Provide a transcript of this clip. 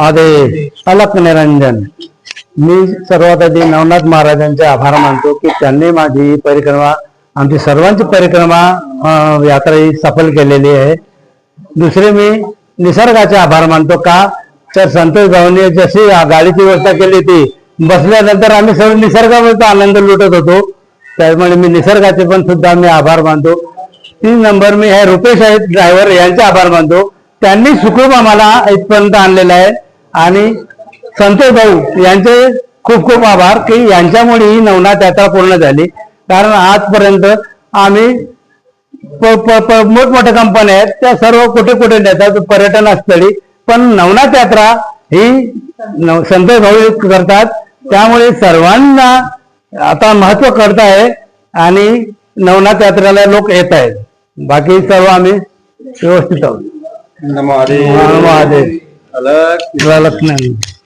आदे अलक निरंजन. मी सर्वात आधी नवनाथ महाराजांचे आभार मानतो की त्यांनी माझी परिक्रमा आमची सर्वांची परिक्रमा यात्रा ही सफल केलेली आहे. दुसरे मी निसर्गाचे आभार मानतो का? तर संतोष भाऊने जशी गाडीची व्यवस्था केली होती बसल्यानंतर आम्ही सर्व निसर्गावरचा आनंद लुटत होतो. त्यामुळे मी निसर्गाचे पण सुद्धा मी आभार मानतो. तीन नंबर मी हे रुपेश आहेत ड्रायव्हर यांचे आभार मानतो. त्यांनी सुखरूप आम्हाला इथपर्यंत आणलेलं आहे. आणि संतोष भाऊ यांचे खूप खूप आभार की यांच्यामुळे ही नवनाथ यात्रा पूर्ण झाली. कारण आजपर्यंत आम्ही प- प- प- मोठमोठ्या कंपन्या आहेत. त्या सर्व कुठे कुठे नेतात पर्यटन स्थळी पण नवनाथ यात्रा ही नव- संतोष भाऊ करतात. त्यामुळे सर्वांना आता महत्त्व करत आहे आणि नवनाथ यात्रेला लोक येत आहेत. बाकी सर्व आम्ही व्यवस्थित आहोत. नमो हरे महादेव अलग लक्ष्मण